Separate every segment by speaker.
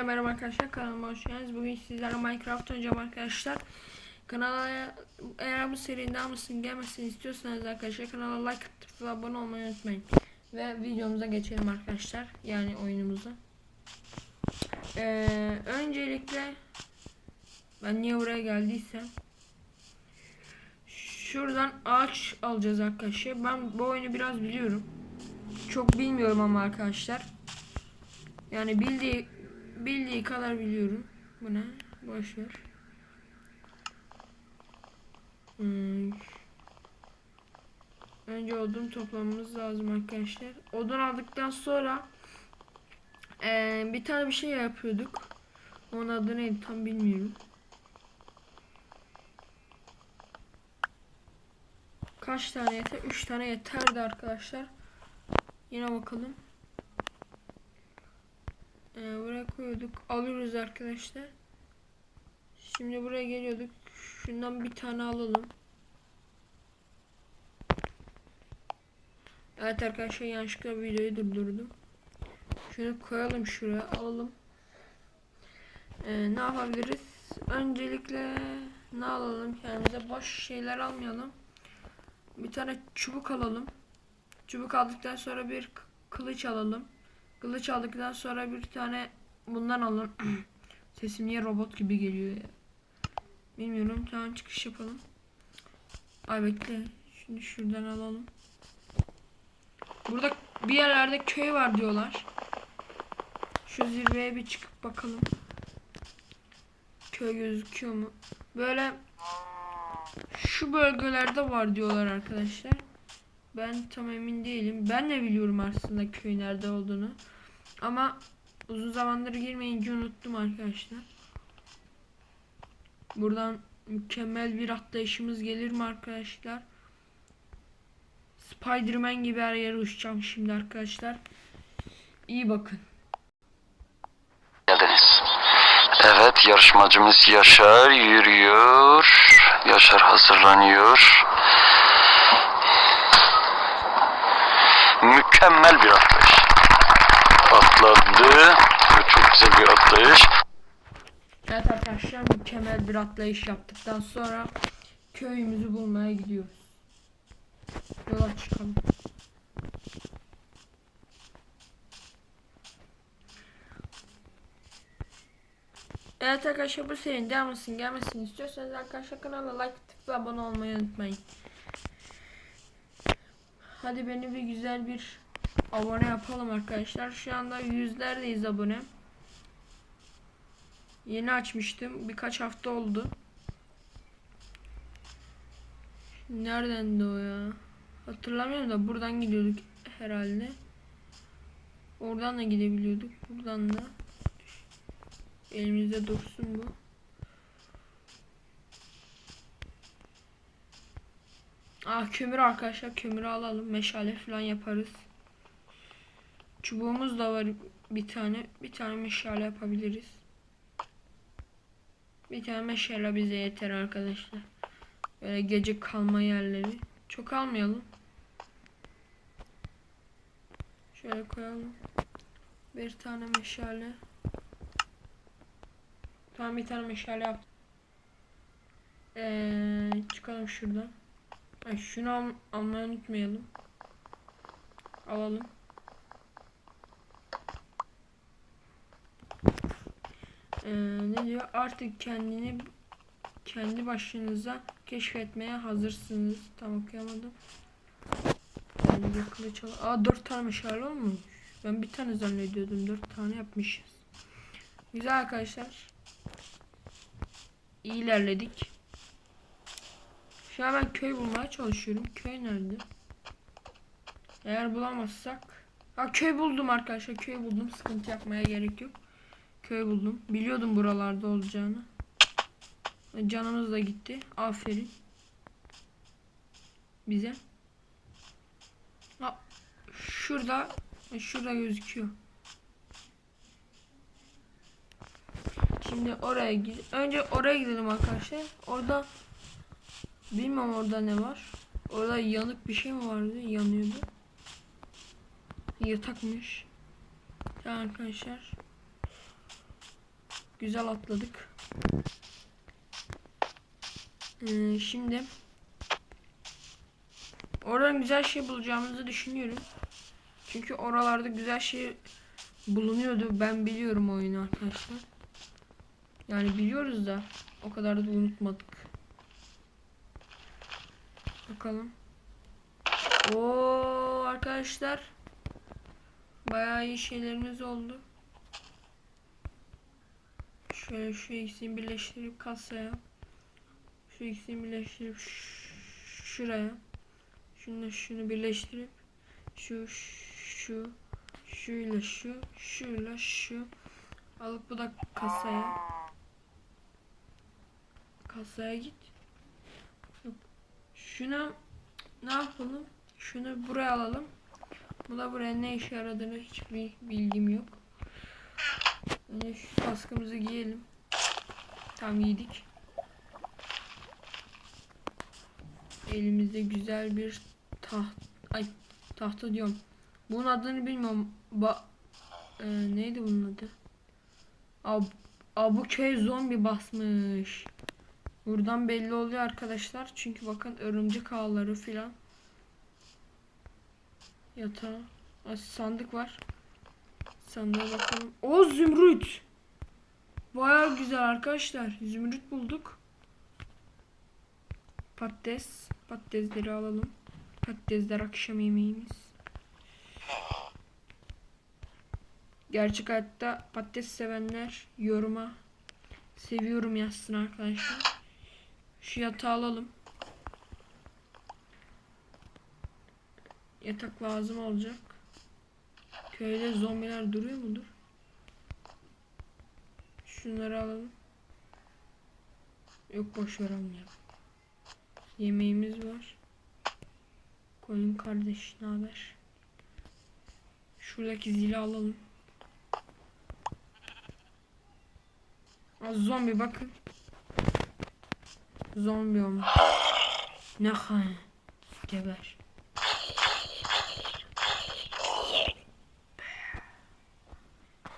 Speaker 1: Hepinize merhaba arkadaşlar kanalıma hoş geldiniz. Bugün sizlerle Minecraft oynayacağım arkadaşlar. Kanala eğer bu serinin devamısını gelmesini istiyorsanız arkadaşlar kanala like atıp ve abone olmayı unutmayın. Ve videomuza geçelim arkadaşlar. Yani oyunumuza. Ee, öncelikle ben niye buraya geldiysem şuradan ağaç alacağız arkadaşlar. Ben bu oyunu biraz biliyorum. Çok bilmiyorum ama arkadaşlar. Yani bildiği bildiği kadar biliyorum. Bu ne? Boş ver. Hmm. Önce odun toplamamız lazım arkadaşlar. Odun aldıktan sonra eee, bir tane bir şey yapıyorduk. Onun adı neydi tam bilmiyorum. Kaç tane yeter? 3 tane yeterdi arkadaşlar. Yine bakalım. Ee, buraya koyuyorduk. Alıyoruz arkadaşlar. Şimdi buraya geliyorduk. Şundan bir tane alalım. Evet arkadaşlar yanlışlıkla videoyu durdurdum. Şunu koyalım şuraya alalım. Ee, ne yapabiliriz? Öncelikle ne alalım kendimize boş şeyler almayalım. Bir tane çubuk alalım. Çubuk aldıktan sonra bir kılıç alalım. Kılıç aldıktan sonra bir tane bundan alın. Sesim niye robot gibi geliyor ya. Bilmiyorum. Tamam çıkış yapalım. Ay bekle. Şimdi şuradan alalım. Burada bir yerlerde köy var diyorlar. Şu zirveye bir çıkıp bakalım. Köy gözüküyor mu? Böyle şu bölgelerde var diyorlar arkadaşlar. Ben tam emin değilim. Ben de biliyorum aslında köy nerede olduğunu. Ama uzun zamandır girmeyince unuttum arkadaşlar. Buradan mükemmel bir atlayışımız gelir mi arkadaşlar? Spiderman gibi her yere uçacağım şimdi arkadaşlar. İyi bakın.
Speaker 2: geldiniz. Evet yarışmacımız Yaşar yürüyor. Yaşar hazırlanıyor. Mükemmel bir atlayış. Atladı. Çok güzel bir atlayış.
Speaker 1: Evet arkadaşlar mükemmel bir atlayış yaptıktan sonra köyümüzü bulmaya gidiyoruz. Yola çıkalım. Evet arkadaşlar bu serinin devamlısını gelmesini istiyorsanız arkadaşlar kanala like ve abone olmayı unutmayın. Hadi beni bir güzel bir abone yapalım arkadaşlar. Şu anda yüzlerdeyiz abone. Yeni açmıştım. Birkaç hafta oldu. Nereden de o ya? Hatırlamıyorum da buradan gidiyorduk herhalde. Oradan da gidebiliyorduk. Buradan da. Elimizde dursun bu. Ah kömür arkadaşlar. Kömürü alalım. Meşale falan yaparız. Çubuğumuz da var bir tane. Bir tane meşale yapabiliriz. Bir tane meşale bize yeter arkadaşlar. Böyle gece kalma yerleri. Çok almayalım. Şöyle koyalım. Bir tane meşale. Tamam bir tane meşale yaptım. Ee, çıkalım şuradan. Ay, şunu al almayı unutmayalım. Alalım. Ee, ne diyor? Artık kendini kendi başınıza keşfetmeye hazırsınız. Tam okuyamadım. Yani. Aa dört tane meşale olmuş. Ben bir tane zannediyordum. Dört tane yapmışız. Güzel arkadaşlar. İyi ilerledik. Şu an ben köy bulmaya çalışıyorum. Köy nerede? Eğer bulamazsak. Ha köy buldum arkadaşlar. Köy buldum. Sıkıntı yapmaya gerek yok. Köy buldum. Biliyordum buralarda olacağını. Canımız da gitti. Aferin. Bize. Ha, şurada şurada gözüküyor. Şimdi oraya gid. Önce oraya gidelim arkadaşlar. Orada bilmem orada ne var. Orada yanık bir şey mi vardı? Yanıyordu. Yatakmış. Tamam arkadaşlar. Güzel atladık. Ee, şimdi oradan güzel şey bulacağımızı düşünüyorum. Çünkü oralarda güzel şey bulunuyordu. Ben biliyorum oyunu arkadaşlar. Yani biliyoruz da o kadar da unutmadık. Bakalım. Oo arkadaşlar. Bayağı iyi şeylerimiz oldu. Şöyle şu ikisini birleştirip kasaya. Şu ikisini birleştirip şuraya. Şunu şunu birleştirip şu şu şuyla şu şuyla şu alıp bu da kasaya. Kasaya git. Şuna ne yapalım? Şunu buraya alalım. Bu da buraya ne işe yaradığını hiçbir bilgim yok. Önce şu kaskımızı giyelim. Tam giydik. Elimizde güzel bir taht ay tahta diyorum. Bunun adını bilmiyorum. Ba Ee, neydi bunun adı? Ab Aa, bu köy zombi basmış. Buradan belli oluyor arkadaşlar. Çünkü bakın örümcek ağları filan. Yatağı. Aa, sandık var. Sandığa bakalım. O zümrüt. Baya güzel arkadaşlar. Zümrüt bulduk. Patates. Patatesleri alalım. Patatesler akşam yemeğimiz. Gerçek hayatta patates sevenler yoruma seviyorum yazsın arkadaşlar. Şu yatağı alalım. Yatak lazım olacak. Köyde zombiler duruyor mudur? Şunları alalım. Yok boş ver almayalım. Yemeğimiz var. Koyun kardeş ne haber? Şuradaki zili alalım. Az zombi bakın. Zombi olmuş. Ne ha? Geber.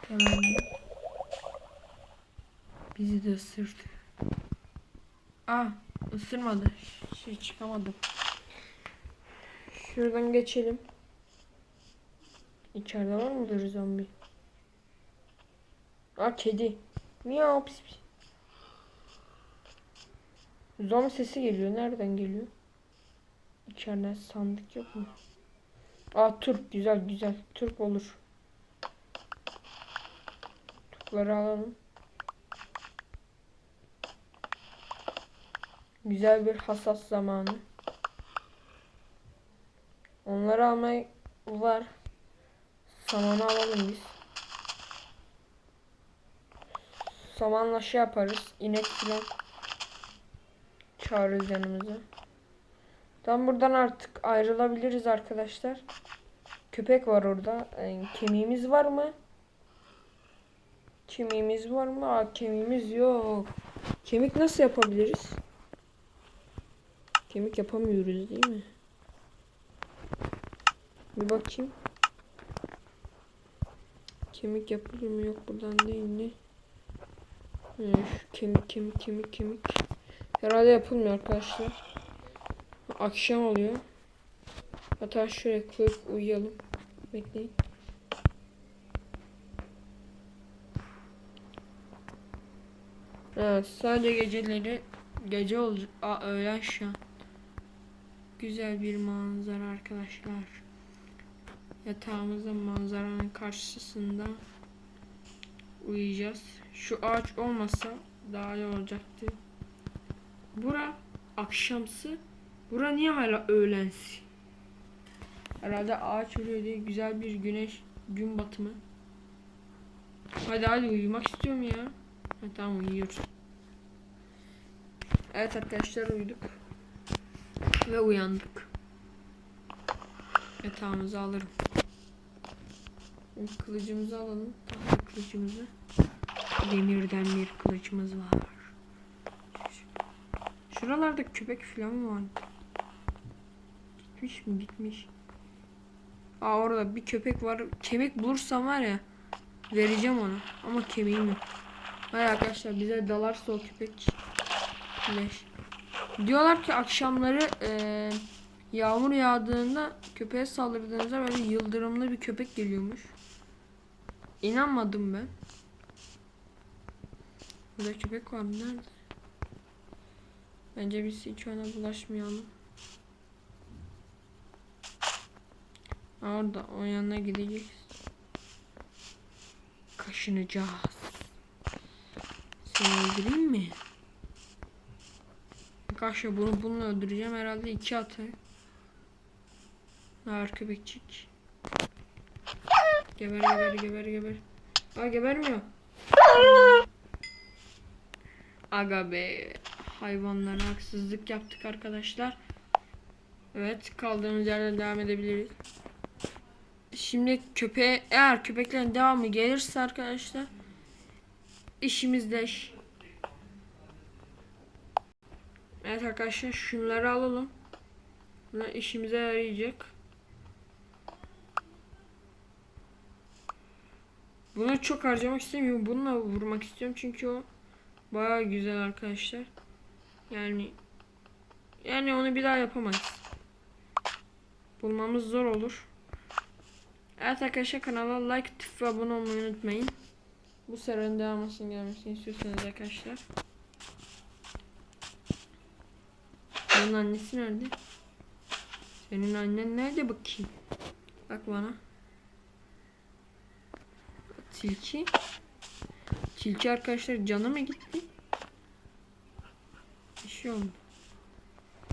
Speaker 1: Tamam. Bizi de ısırdı. Ah ısırmadı. Şey çıkamadım. Şuradan geçelim. İçeride var mıdır zombi? Aa kedi. Miyav pis pis. Zombi sesi geliyor. Nereden geliyor? İçeride sandık yok mu? Aa turp güzel güzel. Turp olur. Turpları alalım. Güzel bir hasat zamanı. Onları almaya var. Samanı alalım biz. Samanla şey yaparız. İnek falan çağırırız yanımıza. Tam buradan artık ayrılabiliriz arkadaşlar. Köpek var orada. Yani kemiğimiz var mı? Kemiğimiz var mı? Aa, kemiğimiz yok. Kemik nasıl yapabiliriz? Kemik yapamıyoruz değil mi? Bir bakayım. Kemik yapılır mı? Yok buradan değil ne? Ee, şu kemik kemik kemik kemik. Herhalde yapılmıyor arkadaşlar. Akşam oluyor. Hatta şuraya koyup uyuyalım. Bekleyin. Evet sadece geceleri gece olacak. Aa öğlen şu an. Güzel bir manzara arkadaşlar. Yatağımızda manzaranın karşısında uyuyacağız. Şu ağaç olmasa daha iyi olacaktı. Bura akşamsı. Bura niye hala öğlensi? Herhalde ağaç ölüyor diye güzel bir güneş gün batımı. Hadi hadi uyumak istiyorum ya. Ha, tamam uyuyoruz. Evet arkadaşlar uyuduk. Ve uyandık. Yatağımızı alırım. Kılıcımızı alalım. Tahta kılıcımızı. Demirden bir kılıcımız var. Şuralarda köpek falan var? Gitmiş mi? Gitmiş. Aa orada bir köpek var. Kemik bulursam var ya vereceğim ona. Ama kemiğim yok. Hayır arkadaşlar bize dalarsa o köpek leş. Diyorlar ki akşamları eee, yağmur yağdığında köpeğe saldırdığınızda böyle yıldırımlı bir köpek geliyormuş. İnanmadım ben. Burada köpek var nerede? Bence biz hiç ona bulaşmayalım. Orada o yanına gideceğiz. Kaşınacağız. Seni öldüreyim mi? Arkadaşlar bunu bununla öldüreceğim herhalde iki atı. Ağır köpekçik. Geber geber geber geber. Aa gebermiyor. Aga be. Hayvanlara haksızlık yaptık arkadaşlar. Evet kaldığımız yerden devam edebiliriz. Şimdi köpeğe eğer köpeklerin devamı gelirse arkadaşlar işimiz leş. Evet arkadaşlar şunları alalım. Bunlar işimize yarayacak. Bunu çok harcamak istemiyorum. Bununla vurmak istiyorum çünkü o baya güzel arkadaşlar. Yani yani onu bir daha yapamayız. Bulmamız zor olur. Evet arkadaşlar kanala like atıp ve abone olmayı unutmayın. Bu serinin devamının gelmesini istiyorsanız arkadaşlar. Bunun annesi nerede? Senin annen nerede bakayım? Bak bana. Tilki. Tilki arkadaşlar canı mı gitti? Şey.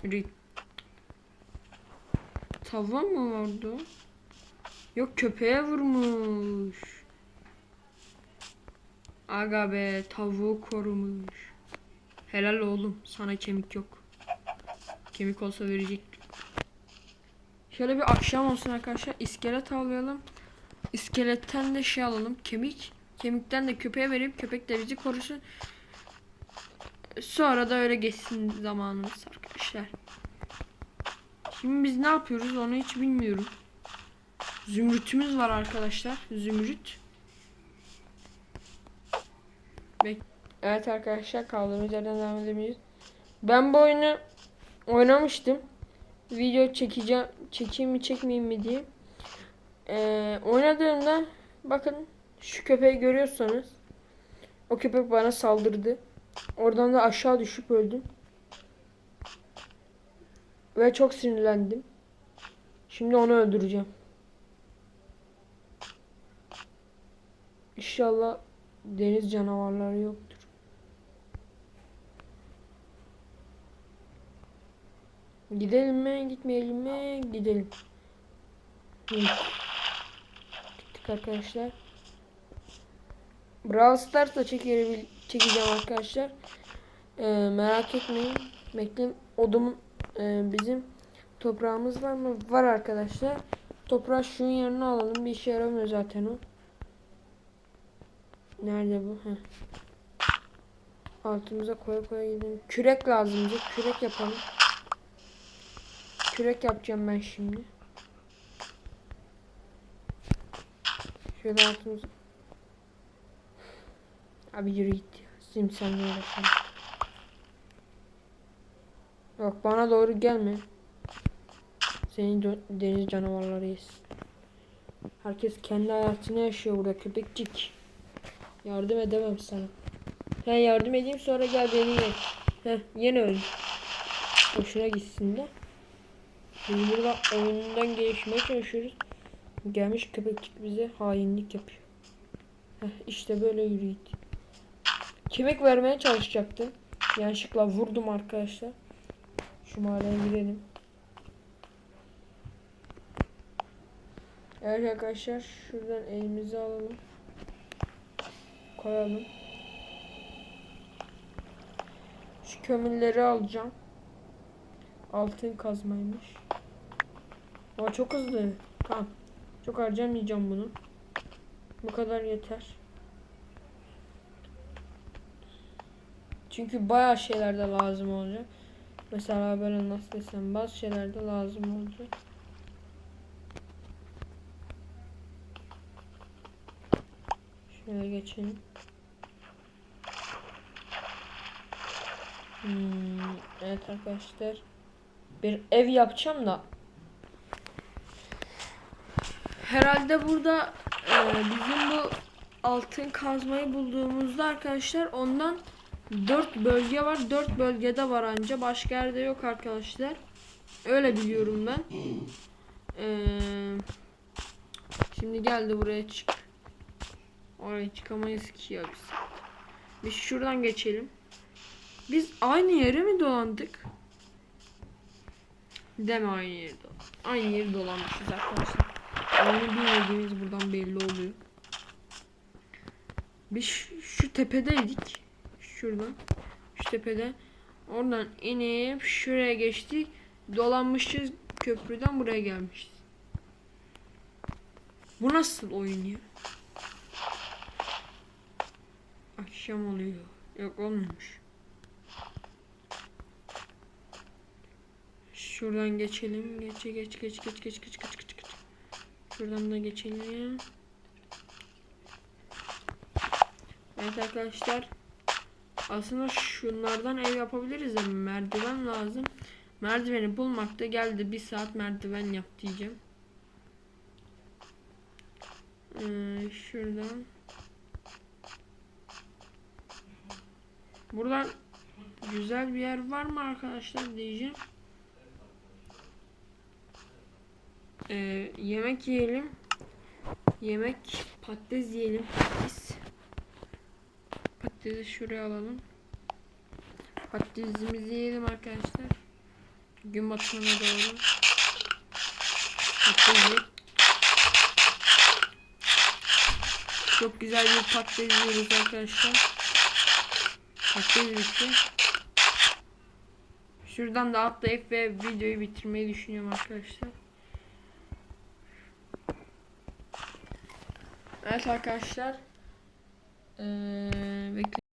Speaker 1: Yürü. Tava mı vardı? Yok köpeğe vurmuş. Aga be tavuğu korumuş. Helal oğlum sana kemik yok. Kemik olsa verecek. Şöyle bir akşam olsun arkadaşlar. İskelet avlayalım. İskeletten de şey alalım. Kemik. Kemikten de köpeğe verip köpek de bizi korusun. Sonra da öyle geçsin zamanımız arkadaşlar. Şimdi biz ne yapıyoruz onu hiç bilmiyorum. Zümrütümüz var arkadaşlar. Zümrüt. Evet arkadaşlar kaldığımız yerden devam edebiliriz. Ben bu oyunu oynamıştım. Video çekeceğim. Çekeyim mi çekmeyeyim mi diye. Ee, oynadığımda bakın şu köpeği görüyorsanız o köpek bana saldırdı. Oradan da aşağı düşüp öldüm. Ve çok sinirlendim. Şimdi onu öldüreceğim. İnşallah deniz canavarları yoktur. Gidelim mi? Gitmeyelim mi? Gidelim. Gittik arkadaşlar. Brawl Stars'ta çekebil çekeceğim arkadaşlar. Ee, merak etmeyin. Bekleyin. Odum e, bizim toprağımız var mı? Var arkadaşlar. Toprağı şunun yerine alalım. Bir işe yaramıyor zaten o. Nerede bu? Heh. Altımıza koya koya gidelim. Kürek lazım. Kürek yapalım. Kürek yapacağım ben şimdi. Şöyle altımıza. Abi yürü git. Uğraşalım. Yok bana doğru gelme. Seni deniz canavarları yesin. Herkes kendi hayatını yaşıyor burada köpekcik. Yardım edemem sana. He yardım edeyim sonra gel beni ye. Heh yine öldü. Hoşuna gitsin de. Biz burada oyundan gelişmeye çalışıyoruz. Gelmiş köpekçik bize hainlik yapıyor. Heh, işte böyle yürüyüt. Kemik vermeye çalışacaktım. Yanlışlıkla vurdum arkadaşlar. Şu mağaraya girelim. Evet arkadaşlar şuradan elimizi alalım. Koyalım. Şu kömürleri alacağım. Altın kazmaymış. Ama çok hızlı. Tamam. Çok harcamayacağım bunu. Bu kadar yeter. Çünkü bayağı şeylerde lazım olacak. Mesela böyle nasıl desem bazı şeylerde lazım olacak. Şöyle geçelim. Hmm, evet arkadaşlar. Bir ev yapacağım da. Herhalde burada e, bizim bu altın kazmayı bulduğumuzda arkadaşlar ondan 4 bölge var. 4 bölgede var anca. Başka yerde yok arkadaşlar. Öyle biliyorum ben. Ee, şimdi geldi buraya çık. Oraya çıkamayız ki ya biz. Biz şuradan geçelim. Biz aynı yere mi dolandık? Deme aynı yeri dolan. Aynı yeri dolanmışız arkadaşlar. Oyunu bilmediğimiz buradan belli oluyor. Biz şu, şu tepedeydik. Şuradan. Şu tepede. Oradan inip şuraya geçtik. Dolanmışız köprüden buraya gelmişiz. Bu nasıl oyun ya? Akşam oluyor. Yok olmamış. Şuradan geçelim. Geç geç geç geç geç geç geç geç geç. Şuradan da geçelim. Evet arkadaşlar. Aslında şunlardan ev yapabiliriz ama merdiven lazım. Merdiveni bulmakta geldi. Bir saat merdiven yap diyeceğim. Ee, şuradan. Buradan güzel bir yer var mı arkadaşlar diyeceğim. Ee, yemek yiyelim. Yemek patates yiyelim. Patates. Patatesi şuraya alalım. Patatesimizi yiyelim arkadaşlar. Gün batımına doğru. Patates yiyelim. Çok güzel bir patates yiyoruz arkadaşlar. Patates bitti. Şuradan da atlayıp ve videoyu bitirmeyi düşünüyorum arkadaşlar. Evet arkadaşlar. Ee, bekle